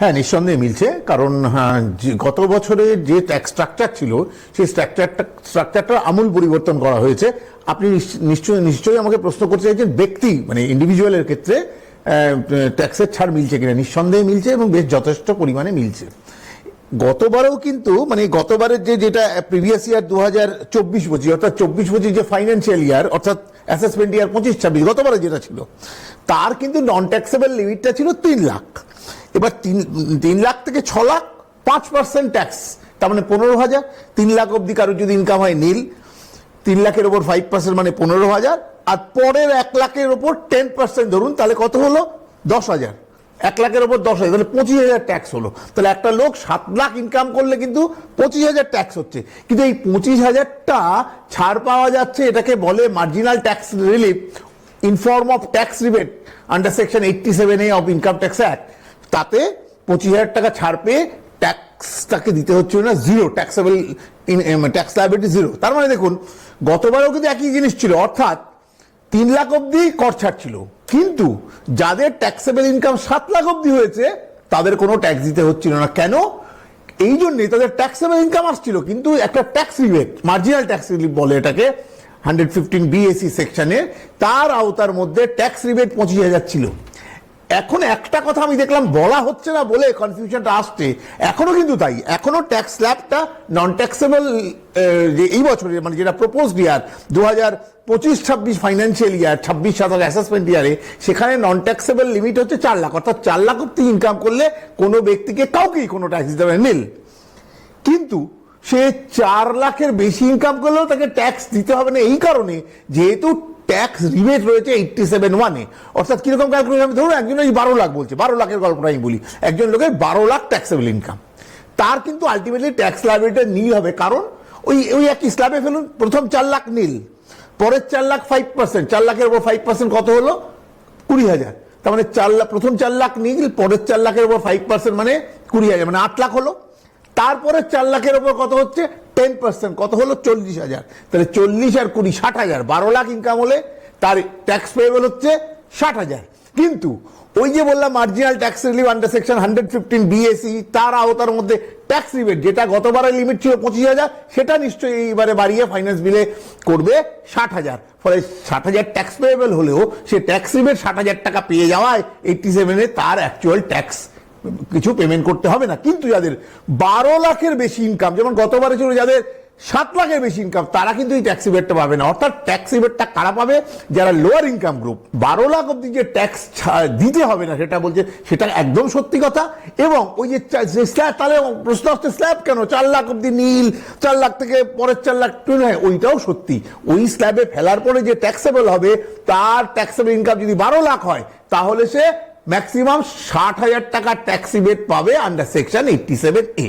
হ্যাঁ নিঃসন্দেহে মিলছে। কারণ হ্যাঁ, গত বছরের যে ট্যাক্স স্ট্রাকচার ছিল সেই স্ট্রাকচারটা স্ট্রাকচারটা আমূল পরিবর্তন করা হয়েছে। আপনি নিশ্চ- নিশ্চয়ই নিশ্চয়ই আমাকে প্রশ্ন করতে চাইছেন ব্যক্তি মানে ইন্ডিভিজুয়ালের ক্ষেত্রে ট্যাক্সের ছাড় মিলছে কিনা? নিঃসন্দেহে মিলছে এবং বেশ যথেষ্ট পরিমাণে মিলছে। গতবারেও কিন্তু মানে গতবারের যে যেটা প্রিভিয়াস ইয়ার দু হাজার চব্বিশ পঁচিশ অর্থাৎ চব্বিশ পঁচিশ যে ফাইন্যান্সিয়াল ইয়ার অর্থাৎ অ্যাসেসমেন্ট ইয়ার পঁচিশ ছাব্বিশ গতবারে যেটা ছিল তার কিন্তু নন ট্যাক্সেবল লিমিটটা ছিল তিন লাখ। এবার তিন তিন লাখ থেকে ছ লাখ, পাঁচ পার্সেন্ট ট্যাক্স তার মানে পনেরো হাজার। তিন লাখ অবধি কারোর যদি ইনকাম হয় নীল, তিন লাখের ওপর ফাইভ পার্সেন্ট মানে পনেরো হাজার, আর পরের এক লাখের ওপর টেন পার্সেন্ট ধরুন, তাহলে কত হলো? দশ হাজার। এক লাখের ওপর দশ হাজার, তাহলে পঁচিশ হাজার ট্যাক্স হলো। তাহলে একটা লোক সাত লাখ ইনকাম করলে কিন্তু পঁচিশ হাজার ট্যাক্স হচ্ছে। কিন্তু এই পঁচিশ হাজারটা ছাড় পাওয়া যাচ্ছে, এটাকে বলে marginal tax relief in form of tax rebate under section eighty seven A of income tax act তাতে পঁচিশ হাজার টাকা ছাড় পেয়ে ট্যাক্সটাকে দিতে হচ্ছে না zero taxable tax liability zero তার মানে দেখুন, গতবারও কিন্তু একই জিনিস ছিল, অর্থাৎ তিন লাখ অব্দি কর ছাড় ছিল। কিন্তু যাদের ট্যাক্সেবল ইনকাম সাত লাখ অব্দি হয়েছে, তাদের কোনো ট্যাক্স দিতে হচ্ছিল না। কেন? এই জন্যই তাদের ট্যাক্সেবল ইনকাম আসছিল, কিন্তু একটা tax rebate marginal tax relief বলে এটাকে হান্ড্রেড ফিফটিন বিএসি সেকশনে তার আওতার মধ্যে ট্যাক্স রিবেট পঁচিশ হাজার ছিল। এখন একটা কথা আমি দেখলাম, বলা হচ্ছে না বলে কনফিউশনটা আসছে। এখনও কিন্তু তাই। এখনও ট্যাক্স স্ল্যাবটা নন ট্যাক্সেবল এই বছরে মানে যেটা প্রপোজড ইয়ার দু হাজার পঁচিশ ছাব্বিশ ফাইন্যান্সিয়াল ইয়ার ছাব্বিশ সাতাশ অ্যাসেসমেন্ট ইয়ারে সেখানে নন ট্যাক্সেবল লিমিট হচ্ছে চার লাখ। অর্থাৎ চার লাখ অব্দি ইনকাম করলে কোনো ব্যক্তিকে কাউকেই কোনো ট্যাক্স দিতে হবে নীল কিন্তু সে চার লাখের বেশি ইনকাম করলেও তাকে ট্যাক্স দিতে হবে না, এই কারণে যেহেতু ট্যাক্স রিবেট রয়েছে এইটটি সেভেন ওয়ানে অর্থাৎ কীরকম ক্যালকুলেশন আমি ধরুন একজন এই বারো লাখ বলছে, বারো লাখের গল্পটা আমি বলি। একজন লোকের বারো লাখ ট্যাক্সেবল ইনকাম তার কিন্তু আলটিমেটলি ট্যাক্স লাইবিলিটি নীল হবে। কারণ ওই ওই একই স্ল্যাবে ফেলুন, প্রথম চার লাখ নীল, পরের চার লাখ ফাইভ পার্সেন্ট চার লাখের ওপর ফাইভ পার্সেন্ট কত হলো? কুড়ি হাজার। তার মানে চার লাখ, প্রথম চার লাখ নীল, পরের চার লাখের ওপর ফাইভ পার্সেন্ট মানে কুড়ি হাজার মানে আট লাখ হলো। তারপরে চার লাখের ওপর কত হচ্ছে? টেন পার্সেন্ট কত হলো? চল্লিশ হাজার। তাহলে চল্লিশ আর কুড়ি, ষাট হাজার। বারো লাখ ইনকাম হলে তার ট্যাক্স পেয়েবল হচ্ছে ষাট হাজার। কিন্তু ওই যে বললাম marginal tax relief under section hundred fifteen B A C তার আওতার মধ্যে ট্যাক্স রিবেট যেটা গতবারের লিমিট ছিল পঁচিশ হাজার, সেটা নিশ্চয়ই এইবারে বাড়িয়ে ফাইন্যান্স বিলে করবে ষাট হাজার। ফলে ষাট হাজার ট্যাক্স পেয়েবল হলেও সে ট্যাক্স রিবেট ষাট হাজার টাকা পেয়ে যাওয়ায় এইটটি সেভেনে তার অ্যাকচুয়াল ট্যাক্স কিছু পেমেন্ট করতে হবে না। কিন্তু যাদের বারো লাখের বেশি ইনকাম যেমন গতবারে ছিল যাদের সাত লাখের বেশি ইনকাম তারা কিন্তু এই ট্যাক্সি বেডটা পাবে না। অর্থাৎ ট্যাক্সি বেডটা কারা পাবে? যারা লোয়ার ইনকাম গ্রুপ বারো লাখ অব্দি যে ট্যাক্স দিতে হবে না, সেটা বলছে, সেটা একদম সত্যি কথা। এবং ওই যে স্ল্যাব তাহলে প্রশ্ন আসছে স্ল্যাব কেন? চার লাখ অব্দি নীল, চার লাখ থেকে পরের চার লাখ টুন হয় ওইটাও সত্যি। ওই স্ল্যাবে ফেলার পরে যে ট্যাক্সেবল হবে, তার ট্যাক্সেবল ইনকাম যদি বারো লাখ হয়, তাহলে সে ম্যাক্সিমাম ষাট হাজার টাকা ট্যাক্সি বেড পাবে under section eighty seven A